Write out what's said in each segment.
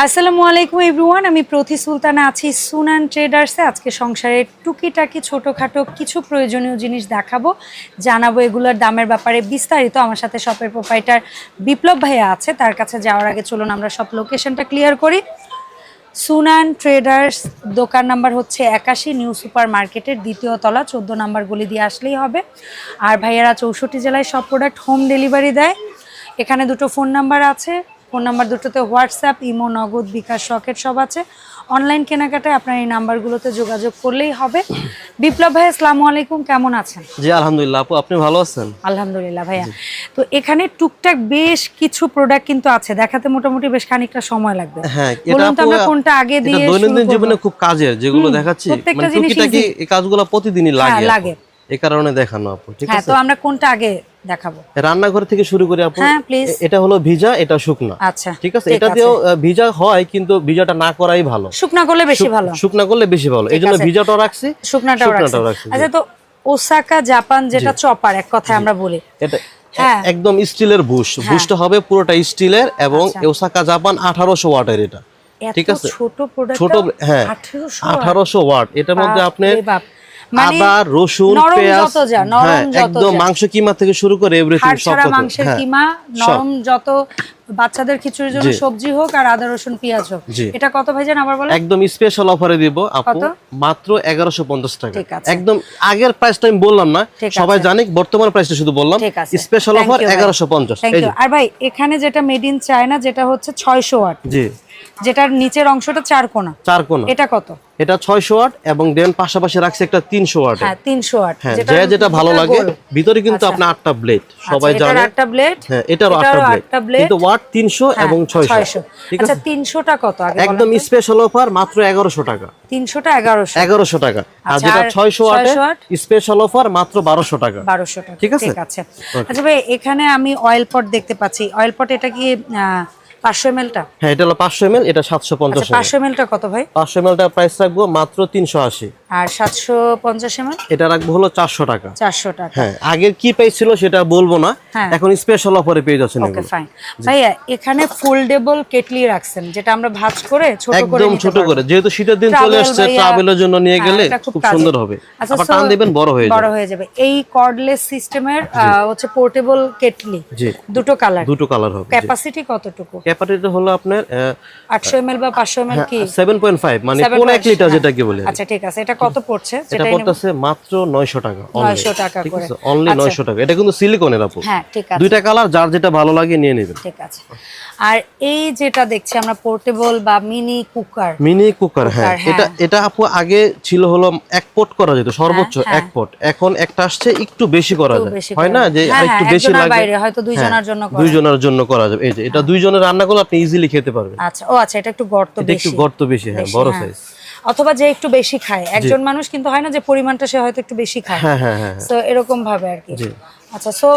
আসসালামু আলাইকুম এভরিওয়ান, আমি প্রতি সুলতানা আছি সুনান ট্রেডার্সে। আজকে সংসারের টুকিটাকি ছোটোখাটো কিছু প্রয়োজনীয় জিনিস দেখাবো, জানাব এগুলোর দামের ব্যাপারে। বিস্তারিত আমার সাথে শপের প্রোপাইটার বিপ্লব ভাইয়া আছে, তার কাছে যাওয়ার আগে চলুন আমরা সব লোকেশনটা ক্লিয়ার করি। সুনান ট্রেডার্স, দোকান নাম্বার হচ্ছে একাশি, নিউ সুপার মার্কেটের দ্বিতীয় তলা, চোদ্দ নাম্বার গলি দিয়ে আসলেই হবে। আর ভাইয়ারা চৌষট্টি জেলায় সব প্রোডাক্ট হোম ডেলিভারি দেয়। এখানে দুটো ফোন নাম্বার আছে ফোন নাম্বার দুটোতে WhatsApp imo Nagad bKash socket সব আছে। অনলাইন কেনাকাটায় আপনার এই নাম্বারগুলোতে যোগাযোগ করলেই হবে। বিপ্লব ভাই আসসালামু আলাইকুম কেমন আছেন? জি আলহামদুলিল্লাহ আপু আপনি ভালো আছেন? আলহামদুলিল্লাহ ভাইয়া। তো এখানে টুকটাক বেশ কিছু প্রোডাক্ট কিন্তু আছে। দেখাতে মোটামুটি বেশ খানিকটা সময় লাগবে। হ্যাঁ বলুন তো আমরা কোনটা আগে দিয়ে দৈনন্দিন? জীবনে খুব কাজের যেগুলো দেখাচ্ছি। প্রত্যেকটা মানে জিনিস টুকিটাকি এই কাজগুলো প্রতিদিনই লাগে হ্যাঁ, লাগে। এই কারণে দেখানো আপু ঠিক হ্যাঁ আছে? তো আমরা কোনটা আগে দেখাবো। রান্নাঘর থেকে শুরু করি আপু হ্যাঁ, এটা হলো ভিজা এটা শুকনা। আচ্ছা ঠিক আছে? এটা দিয়েও ভিজা হয় কিন্তু ভিজাটা না করাই ভালো। শুকনা করলে বেশি ভালো। শুকনা করলে বেশি ভালো। এই জন্য ভিজাটাও রাখছি শুকনাটাও রাখছি। আচ্ছা তো ওসাকা জাপান যেটা চপার এক কথায় আমরা বলি। এটা হ্যাঁ। একদম স্টিলের বুশ বুশটা হবে পুরোটা স্টিলের এবং আচ্ছা। ওসাকা জাপান আঠারোশো ওয়াটের এটা। ঠিক আছে? ছোট ছোট হ্যাঁ আঠারোশো ওয়াট? এটার মধ্যে আপনি আদা রসুন পেঁয়াজ হ্যাঁ একদম মাংস কিমা থেকে শুরু করে এভরিথিং সব মাংসের হ্যাঁ, কিমা নরম যত বাচ্চাদের খিচুড়ির জন্য সবজি হোক আর আদা রসুন পেঁয়াজ হোক। এটা কত ভাইজান আবার বলে একদম স্পেশাল অফারে দিব আপু। মাত্র এগারোশো পঞ্চাশ টাকা। ঠিক আছে। একদম আগের প্রাইসটা আমি বললাম না সবাই। জানি বর্তমান প্রাইসটা শুধু বললাম। স্পেশাল অফার you ভাই। এগারোশো পঞ্চাশ Thank এই you। যে। আর ভাই এখানে যেটা মেড ইন চায়না যেটা হচ্ছে ছয়শো ওয়াট জি। যেটার নিচের অংশটা চার কোনা। চার কোনা। এটা কত? এটা ছয়শো ওয়াট এবং দেন পাশাপাশি রাখছে একটা তিনশো ওয়াট হ্যাঁ তিনশো ওয়াট হ্যাঁ যে যেটা ভালো লাগে। ভিতরে কিন্তু আপনার আটটা ব্লেড সবাই আচ্ছা, জানে। আটটা ব্লেড হ্যাঁ এটারও আটটা ব্লেড কিন্তু ওয়াট তিনশো এবং ছয়শো। ঠিক আচ্ছা আছে তিনশোটা কত আগে একদম স্পেশাল অফার মাত্র এগারোশো টাকা। তিনশোটা এগারোশো। এগারোশো টাকা। আর আচ্ছা, যেটা ছয়শো 600 ওয়াট? স্পেশাল অফার মাত্র বারোশো টাকা। বারোশো টাকা ঠিক আছে? ঠিক আছে। আচ্ছা ভাই এখানে আমি অয়েল পট দেখতে পাচ্ছি। অয়েল পট এটা কি পাঁচশো ml টা হ্যাঁ এটা হলো পাঁচশো এম এটা সাতশো পঞ্চাশ আচ্ছা পাঁচশো এম টা কত ভাই? পাঁচশো ml টা প্রাইস রাখব মাত্র তিনশো আশি। আর সাতশো পঞ্চাশ এটা রাখব হলো চারশো টাকা। চারশো টাকা। হ্যাঁ কি সেটা বলব না। হ্যাঁ। এখন স্পেশাল অফারে পেয়ে যাচ্ছেন ওকে ফাইন ভাইয়া এখানে ফোল্ডেবল কেটলি রাখছেন যেটা আমরা ভাঁজ করে ছোট করে একদম ছোট করে। যেহেতু শীতের দিন চলে আসছে ট্রাভেলের জন্য নিয়ে হ্যাঁ, গেলে খুব সুন্দর হবে। আচ্ছা, আবার টান দেবেন বড় হয়ে বড় হয়ে যাবে। এই কর্ডলেস সিস্টেমের হচ্ছে পোর্টেবল কেটলি। জি। দুটো কালার দুটো কালার হবে ক্যাপাসিটি কতটুকু? ক্যাপাসিটি হলো আপনার আটশো এম এল বা পাঁচশো এম এল কি? সেভেন পয়েন্ট ফাইভ মানে 7.5 কোন লিটার হ্যাঁ। যেটাকে বলে আচ্ছা ঠিক আছে। এটা কত পড়ছে? এটা পড়তেছে মাত্র নয়শো টাকা 900 টাকা করে। আছে? অনলি আচ্ছা। নয়শো টাকা। এটা কিন্তু সিলিকনের আপু হ্যাঁ ঠিক আছে। দুইটা কালার যার যেটা ভালো লাগে নিয়ে নেবেন। ঠিক আছে। আর এই যেটা দেখছি আমরা পোর্টেবল বা মিনি কুকার মিনি কুকার হ্যাঁ হ্যাঁ। এটা এটা আপু আগে ছিল হলো এক পট করা যেত সর্বোচ্চ হ্যাঁ, এক পট এখন একটা আসছে একটু বেশি করা যায়। বেশি হয় না যে হ্যাঁ, একটু হ্যাঁ, বেশি লাগে? হয়তো দুইজনের হ্যাঁ, জন্য করা দুইজনের জন্য করা যাবে। এই যে এটা দুইজনের রান্না করলে আপনি ইজিলি খেতে পারবেন। আচ্ছা ও আচ্ছা এটা একটু গর্ত এটা একটু গর্ত বেশি হ্যাঁ বেশি, বড় হ্যাঁ। সাইজ অথবা যে একটু বেশি খায়। একজন মানুষ কিন্তু হয় না যে পরিমাণটা সে হয়তো একটু বেশি খায়। হ্যাঁ হ্যাঁ হ্যাঁ সো এরকম ভাবে আর কি। আচ্ছা সো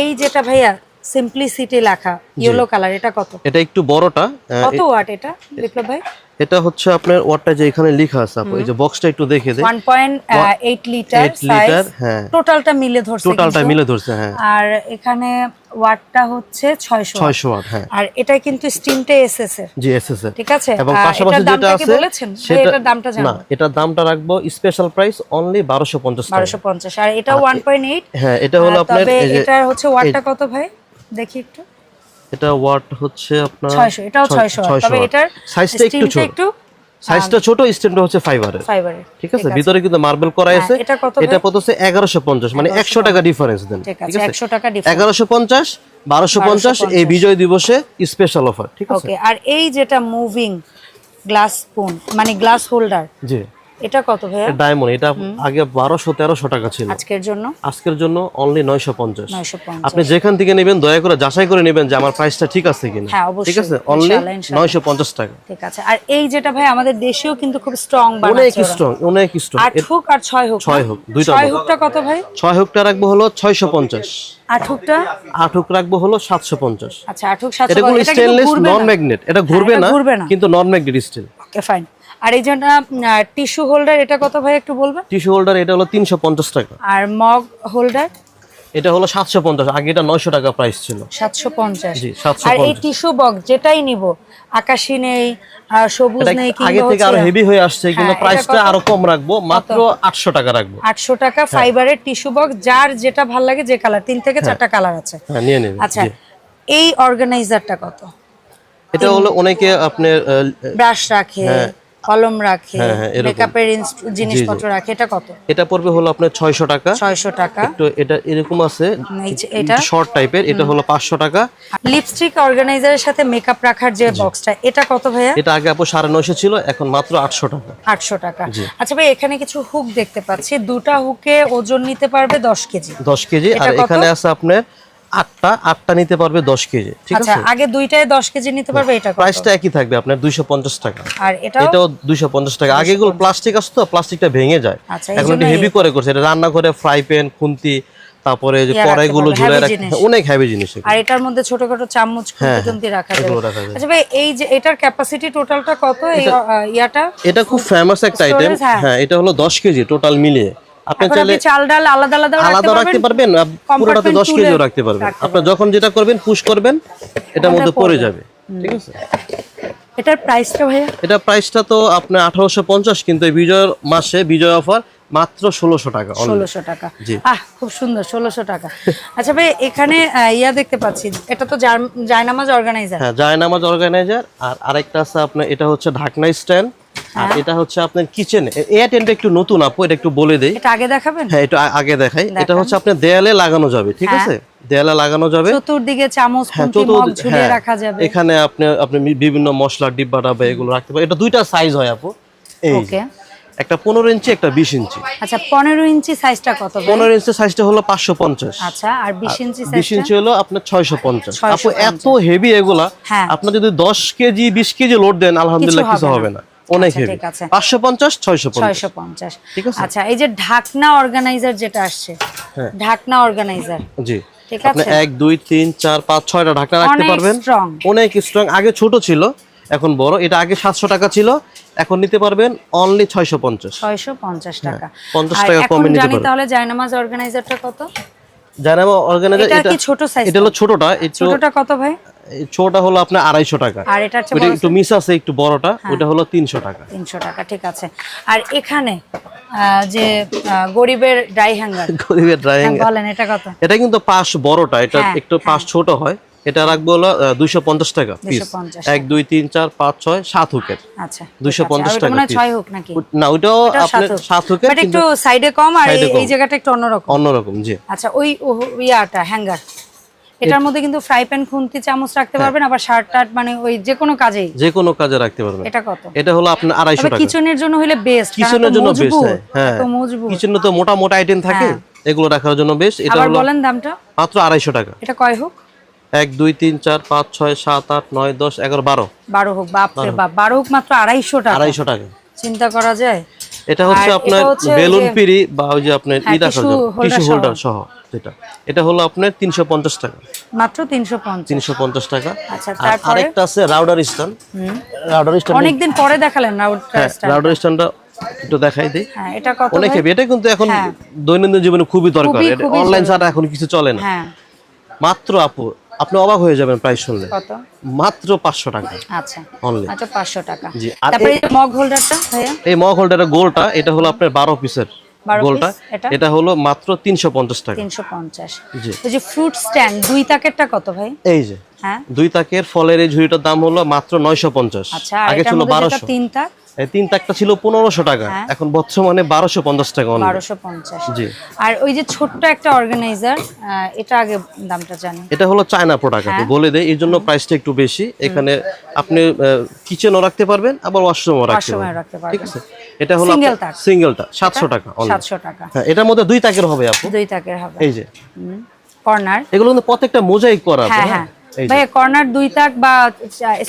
এই যেটা ভাইয়া সিম্পলিসিটি লেখা ইয়েলো কালার এটা কত? এটা একটু বড়টা কত ওয়াট এটা বিপ্লব ভাই? এটা হচ্ছে আপনার ওয়াটটা যে এখানে লেখা আছে আপু এই যে বক্সটা একটু দেখে দেন 1.8 লিটার 8 লিটার হ্যাঁ। টোটালটা মিলে ধরছে টোটালটা। মিলে ধরছে হ্যাঁ। আর এখানে ওয়াটটা হচ্ছে 600 ছয়শো ওয়াট হ্যাঁ। আর এটা কিন্তু স্টিমটা এসএস এর। জি এসএস এর। ঠিক আছে? এবং পাশাপাশি যেটা আছে সেটা এটার দামটা না জানো এটার দামটা রাখব স্পেশাল প্রাইস অনলি 1250 টাকা। 1250 আর এটা 1.8 হ্যাঁ এটা হলো আপনার তবে এই যে এটার হচ্ছে ওয়াটটা কত ভাই? দেখি একটু। এটা ওয়াট হচ্ছে আপনার 600 এটাও 600 তবে এটার সাইজটা একটু ছোট। একটু সাইজটা ছোট স্টেমটা হচ্ছে ফাইবারের ফাইবারের ঠিক আছে? ভিতরে কিন্তু মার্বেল করা আছে। এটা কত এটা পড়তেছে 1150 মানে 100 টাকা ডিফারেন্স দেন। ঠিক আছে 100 টাকা ডিফারেন্স 1150 1250 এই বিজয় দিবসে স্পেশাল অফার ঠিক আছে? ওকে আর এই যেটা মুভিং গ্লাস স্পুন মানে গ্লাস হোল্ডার জি। এটা কত ভাইয়া? ডায়মন্ড এটা আগে 1200 1300 টাকা ছিল। আজকের জন্য? আজকের জন্য অনলি 950 950 আপনি যেখান থেকে নেবেন দয়া করে যাচাই করে নেবেন যে আমার প্রাইসটা ঠিক আছে কিনা। হ্যাঁ, অবশ্যই। ঠিক আছে? অনলি ইনশাআল্লাহ, ইনশাআল্লাহ। 950 টাকা। ঠিক আছে। আর এই যেটা ভাই আমাদের দেশেও কিন্তু খুব স্ট্রং বানাচ্ছে ওরা। স্ট্রং অনেক স্ট্রং হুক আর হুক? হুক, দুইটা। হুকটা কত ভাই? হুকটা রাখব হলো 650 আট হুকটা? আট হুক রাখব হলো 750 আচ্ছা আট হুক সাতশো এটা কিন্তু স্টেনলেস ঘুরবে নন না। ম্যাগনেট এটা ঘুরবে না ঘুরবে না। কিন্তু non magnet steel okay fine আর এই যেটা টিস্যু হোল্ডার এটা কত ভাই একটু বলবেন? টিস্যু হোল্ডার এটা হলো 350 টাকা। আর মগ হোল্ডার এটা হলো সাতশো পঞ্চাশ আগে এটা নয়শো টাকা প্রাইস ছিল। সাতশো পঞ্চাশ। জি, 750 আর এই টিস্যু বক্স যেটাই নিব আকাশি নেই সবুজ নেই আগে থেকে আরও হেভি হয়ে আসছে কিন্তু হ্যাঁ, প্রাইসটা আরও কম রাখব মাত্র আটশো টাকা রাখব। আটশো টাকা ফাইবারের টিস্যু বক্স যার যেটা ভালো লাগে যে কালার তিন থেকে চারটা কালার আছে। হ্যাঁ নিয়ে নেবেন আচ্ছা এই অর্গানাইজারটা কত? এটা হলো অনেকে আপনার ব্রাশ রাখে কলম রাখে হ্যাঁ, হ্যাঁ, মেকআপের জিনিসপত্র রাখে এটা কত? এটা পড়বে হলো আপনার ছয়শো টাকা। ছয়শো টাকা। তো এটা এরকম আছে এটা। শর্ট টাইপের এটা হলো পাঁচশো টাকা। লিপস্টিক অর্গানাইজারের সাথে মেকআপ রাখার যে বক্সটা এটা কত ভাইয়া? এটা আগে আপু সাড়ে নয়শো ছিল এখন মাত্র আটশো টাকা। আটশো টাকা। আচ্ছা ভাই এখানে কিছু হুক দেখতে পাচ্ছি। দুটা হুকে ওজন নিতে পারবে দশ কেজি। দশ কেজি আর এখানে আছে আপনার আটটা আটটা নিতে পারবে দশ কেজি ঠিক আচ্ছা আছে? আগে দুইটায় দশ কেজি নিতে পারবে এটা প্রাইসটা একই থাকবে আপনার দুইশো পঞ্চাশ টাকা। আর এটাও? এটাও দুইশো পঞ্চাশ টাকা। আগে এগুলো প্লাস্টিক আসতো প্লাস্টিকটা ভেঙে যায়। আচ্ছা, এখন একটু হেভি করে করছে। এটা রান্না করে ফ্রাই প্যান খুন্তি তারপরে যে কড়াইগুলো ঝুলে রাখে অনেক হেভি জিনিস আর এটার মধ্যে ছোটখাটো চামচ হ্যাঁ, খুন্তি রাখা যাবে। এগুলো রাখা যায়। আচ্ছা ভাই এই যে এটার ক্যাপাসিটি টোটালটা কত? এই ইয়াটা? এটা খুব ফেমাস একটা আইটেম হ্যাঁ। হ্যাঁ এটা হলো দশ কেজি টোটাল মিলিয়ে। আপনি এখন চাইলে চাল ডাল আলাদা আলাদা আলাদা রাখতে পারবেন? পুরোটাতে কেজিও রাখতে পারবেন। আপনি যখন যেটা করবেন পুশ করবেন এটার মধ্যে পড়ে যাবে ঠিক আছে? এটার প্রাইসটা ভাইয়া? এটা প্রাইসটা তো আপনার আঠারোশো পঞ্চাশ কিন্তু এই বিজয়ের মাসে বিজয় অফার মাত্র ষোলোশো টাকা আহ খুব সুন্দর টাকা। আচ্ছা ভাই এখানে ইয়া দেখতে পাচ্ছি এটা তো জায়নামাজ অর্গানাইজার হ্যাঁ জায়নামাজ অর্গানাইজার আর আরেকটা আছে আপনার এটা হচ্ছে ঢাকনা স্ট্যান্ড আর এটা হচ্ছে আপনার কিচেন একটু নতুন আপু এটা একটু বলে দেই। এটা আগে দেখাবেন? হ্যাঁ এটা আগে দেখাই। এটা হচ্ছে আপনার দেয়ালে লাগানো যাবে ঠিক আছে? দেয়ালে লাগানো যাবে। চতুর্দিকে চামচ হ্যাঁ ঝুলিয়ে হ্যাঁ, রাখা যাবে। এখানে আপনি আপনি বিভিন্ন মশলা ডিব্বা ডাব্বা এগুলো রাখতে পারেন। এটা দুইটা সাইজ হয় আপু। এই ওকে একটা পনেরো ইঞ্চি একটা বিশ ইঞ্চি। আচ্ছা পনেরো ইঞ্চি সাইজটা কত? পনেরো ইঞ্চি সাইজটা হলো পাঁচশো পঞ্চাশ। আচ্ছা আর বিশ ইঞ্চি বিশ ইঞ্চি হলো আপনার ছয়শো পঞ্চাশ। 650 আপু এত হেভি এগুলা হ্যাঁ। আপনার যদি দশ কেজি বিশ কেজি লোড দেন আলহামদুলিল্লাহ কিছু হবে না। অনেক হেভি ঠিক আছে। পাঁচশো পঞ্চাশ ছয়শো পঞ্চাশ। ছয়শো পঞ্চাশ। ঠিক আছে? আচ্ছা এই যে ঢাকনা অর্গানাইজার যেটা আসছে হ্যাঁ। ঢাকনা অর্গানাইজার জি। ঠিক আপনি আছে? এক দুই তিন চার পাঁচ ছয়টা ঢাকনা রাখতে পারবেন। অনেক স্ট্রং আগে ছোট ছিল এখন বড়। এটা আগে সাতশো টাকা ছিল এখন নিতে পারবেন অনলি ছয়শো পঞ্চাশ। ছয়শো পঞ্চাশ টাকা। 50 টাকা কমে নিতে পারবেন। তাহলে জায়নামাজ অর্গানাইজারটা কত? জানাব অর্গানাইজার এটা কি ছোট সাইজ এটা হলো ছোটটা ছোটটা কত ভাই? ছোটটা হলো আপনার আড়াইশো টাকা। আর এটা একটু মিস আছে একটু বড়টা ওটা হলো তিনশো টাকা। তিনশো টাকা ঠিক আছে। আর এখানে যে গরিবের ড্রাই হ্যাঙ্গার গরিবের ড্রাইং বলেন এটা কত? এটা কিন্তু পাশ বড়টা এটা হ্যাঁ, একটু পাশ ছোট হয়। এটা রাখব হলো দুইশো পঞ্চাশ টাকা পিস এক দুই তিন চার পাঁচ ছয় সাত হুকের আচ্ছা 250 টাকা টাকা piece। ছয় হোক নাকি? না ওইটাও আপনার সাত হুকের একটু সাইডে কম আর এই- এই জায়গাটা একটু অন্যরকম। অন্যরকম জি। আচ্ছা ওই ইয়াটা হ্যাঙ্গার এটার মধ্যে কিন্তু ফ্রাই প্যান খুন্তি চামচ রাখতে হ্যাঁ। পারবেন আবার শার্ট টার্ট মানে ওই যে কোনো কাজেই। যে কোনো কাজে রাখতে পারবেন। এটা কত? এটা হলো আপনার আড়াইশো তবে টাকা। কিচেনের জন্য হলে বেস্ট কিচেনের জন্য বেস্ট হ্যাঁ তো মজবুত। কিচেনে তো মোটা মোটা আইটেম থাকে এগুলো রাখার জন্য বেশ এটা হলো বলেন দামটা। মাত্র আড়াইশো টাকা। এটা কয় হোক? এক দুই তিন চার পাঁচ ছয় সাত আট নয় দশ এগারো বারো। বারো হোক বাপ রে বাপ বারো হোক মাত্র আড়াইশো টাকা। আড়াইশো টাকা। চিন্তা করা যায়? এটা হচ্ছে আপনার বেলুন পিড়ি বা ওই যে আপনার হ্যাঁ, ই রাখার টিস্যু। হোল্ডার সহ যেটা। এটা হলো আপনার তিনশো পঞ্চাশ টাকা। মাত্র তিনশো পঞ্চাশ। তিনশো পঞ্চাশ টাকা। আচ্ছা আর আরেকটা আছে রাউডার স্ট্যান্ড রাউডার স্ট্যান্ড অনেকদিন পরে দেখালেন হ্যাঁ রাউডার স্ট্যান্ডটা একটু দেখাই দিই। হ্যাঁ এটা কত অনেক? হেভি এটা কিন্তু এখন হ্যাঁ। দৈনন্দিন জীবনে খুবই দরকার। অনলাইন ছাড়া এখন কিছু চলে না। হ্যাঁ। মাত্র আপু আপনি অবাক হয়ে যাবেন প্রাইস শুনলে। কত? মাত্র পাঁচশো টাকা। আচ্ছা অনলি পাঁচশো টাকা। জি, তারপরে এই মগ হোল্ডারটা ভাইয়া? এই মগ হোল্ডারের গোলটা এটা হলো আপনার বারো পিসের গোলটা। এটা? হলো মাত্র তিনশো পঞ্চাশ টাকা। জি। ওই যে ফ্রুট স্ট্যান্ড দুই কত ভাই? এই যে। হ্যাঁ? দুই তাকের ফলের এই ঝুড়িটার দাম হলো মাত্র নয়শো পঞ্চাশ। আচ্ছা আগে ছিল বারোশো। তিন তাক এই তিন তাকটা ছিল পনেরোশো টাকা। হ্যাঁ। এখন বর্তমানে বারোশো পঞ্চাশ টাকা বারোশো পঞ্চাশ। জি। আর ওই যে ছোট্ট একটা অর্গানাইজার এটা আগে দামটা জানি এটা হলো চায়না প্রোডাক্ট হ্যাঁ। বলে দেয় এই জন্য প্রাইসটা একটু বেশি। এখানে আপনি কিচেনও রাখতে পারবেন আবার ওয়াশরুমও রাখতে পারবেন। ঠিক আছে? এটা হলো সিঙ্গেলটা সাতশো টাকা সাতশো টাকা। হ্যাঁ এটার মধ্যে দুই তাকের হবে আপু। দুই তাকের হবে। এই যে। কর্নার এগুলো কিন্তু প্রত্যেকটা মোজাইক করা আছে হ্যাঁ, এই কর্নার দুই তাক বা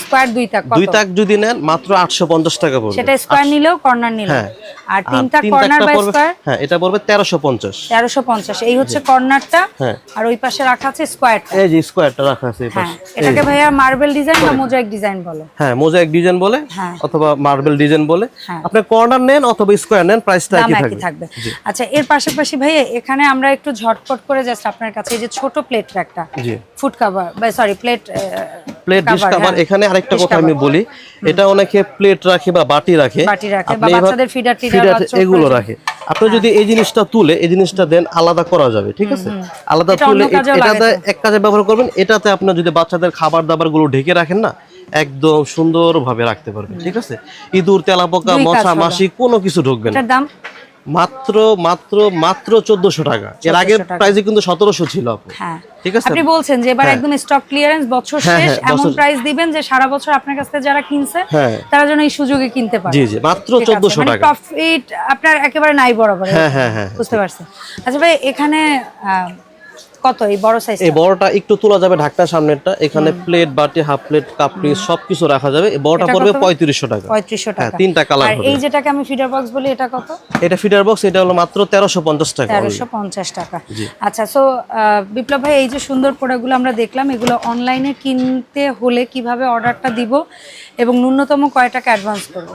স্কোয়ার দুই তাক দুই তাক যদি নেন মাত্র আটশো পঞ্চাশ টাকা পড়বে। সেটা স্কোয়ার নিলেও কর্নার নিলেও। হ্যাঁ। আর তিন তাক কর্নার বা পড়বে হ্যাঁ এটা পড়বে তেরোশো পঞ্চাশ। তেরোশো পঞ্চাশ। এই হচ্ছে কর্নারটা হ্যাঁ। আর ওই পাশে রাখা আছে স্কোয়ারটা এই যে স্কোয়ারটা রাখা আছে এই পাশে। এটাকে ভাইয়া মার্বেল ডিজাইন বা মোজাইক ডিজাইন বলে। হ্যাঁ মোজাইক ডিজাইন বলে। অথবা মার্বেল ডিজাইন বলে। আপনি কর্নার নেন অথবা স্কোয়ার নেন প্রাইসটা একই থাকবে। আচ্ছা এর পাশাপাশি ভাইয়া এখানে আমরা একটু ঝটপট করে জাস্ট আপনার কাছে এই যে ছোট প্লেট ফুড কাভার বা sorry plate plate dish cover এখানে আরেকটা কথা আমি বলি। এটা অনেকে প্লেট রাখে বা বাটি রাখে। বাটি রাখে বা বাচ্চাদের feeder টিডার feeder বা চোখ এগুলো রাখে। আপনি যদি এই জিনিসটা তুলে এই জিনিসটা দেন আলাদা করা যাবে ঠিক আছে? আলাদা তুলে এটাতে এক কাজে ব্যবহার করবেন এটাতে আপনি যদি বাচ্চাদের খাবার দাবারগুলো ঢেকে রাখেন না একদম সুন্দরভাবে রাখতে পারবেন ঠিক আছে? ইঁদুর তেলাপোকা মশা। মাছি কোনো কিছু ঢুকবে না। দাম? মাত্র মাত্র মাত্র চোদ্দশো টাকা। এর আগে 1400 প্রাইসে কিন্তু সতেরোশো ছিল আপু। হ্যাঁ। ঠিক আছে? আপনি বলছেন যে এবার একদম স্টক ক্লিয়ারেন্স বছর হ্যাঁ, শেষ হ্যাঁ, এমন প্রাইস দিবেন যে সারা বছর আপনার কাছ থেকে যারা কিনছে হ্যাঁ। তারা যেন এই সুযোগে কিনতে পারে। জি জি মাত্র ঠিক আছে, চোদ্দশো মানে টাকা। প্রফিট আপনার একেবারে নাই বরাবর হ্যাঁ হ্যাঁ হ্যাঁ বুঝতে পারছি। আচ্ছা ভাই এখানে কত এই বড় সাইজ এই বড়টা একটু তোলা যাবে ঢাকনার সামনেরটা। এখানে প্লেট বাটি হাফ প্লেট কাপ পিস সবকিছু রাখা যাবে। এই বড়টা পড়বে কত? পঁয়ত্রিশশো টাকা। পঁয়ত্রিশশো হ্যাঁ টাকা। তিনটা কালার আর এই যেটাকে আমি ফিডার বক্স বলি এটা কত? এটা ফিডার বক্স এটা হলো মাত্র তেরোশো পঞ্চাশ টাকা তেরোশো পঞ্চাশ টাকা। আচ্ছা সো বিপ্লব ভাই এই যে সুন্দর প্রোডাক্টগুলো আমরা দেখলাম এগুলো অনলাইনে কিনতে হলে কীভাবে অর্ডারটা দিব এবং ন্যূনতম কয় টাকা অ্যাডভান্স করব?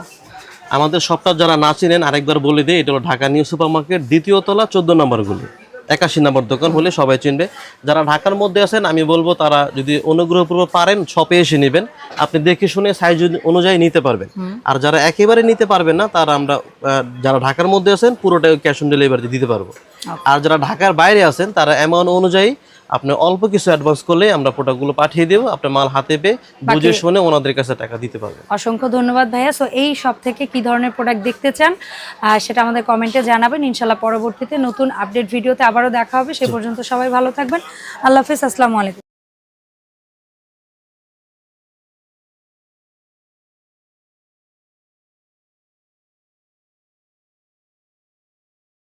আমাদের সবটা যারা না চিনেন আরেকবার বলে দিই এটা হলো ঢাকা নিউ সুপার মার্কেট দ্বিতীয় তলা চোদ্দ নম্বর গুলি একাশি নম্বর দোকান হলে সবাই চিনবে। যারা ঢাকার মধ্যে আছেন আমি বলব তারা যদি অনুগ্রহপূর্বক পারেন শপে এসে নেবেন। আপনি দেখে শুনে সাইজ অনুযায়ী নিতে পারবেন। আর যারা একেবারে নিতে পারবেন না তারা আমরা যারা ঢাকার মধ্যে আছেন পুরোটাই ক্যাশ অন ডেলিভারি দিতে পারব। আর যারা ঢাকার বাইরে আছেন তারা অ্যামাউন্ট অনুযায়ী আপনি অল্প কিছু অ্যাডভান্স করলে আমরা প্রোডাক্টগুলো পাঠিয়ে দেবো আপনার মাল হাতে পেয়ে বুঝে শুনে ওনাদের কাছে টাকা দিতে পারবে অসংখ্য ধন্যবাদ ভাইয়া। সো এই সব থেকে কি ধরনের প্রোডাক্ট দেখতে চান সেটা আমাদের কমেন্টে জানাবেন। ইনশাল্লাহ পরবর্তীতে নতুন আপডেট ভিডিওতে আবারও দেখা হবে। সে পর্যন্ত সবাই ভালো থাকবেন। আল্লাহ হাফিজ। আসসালামু আলাইকুম।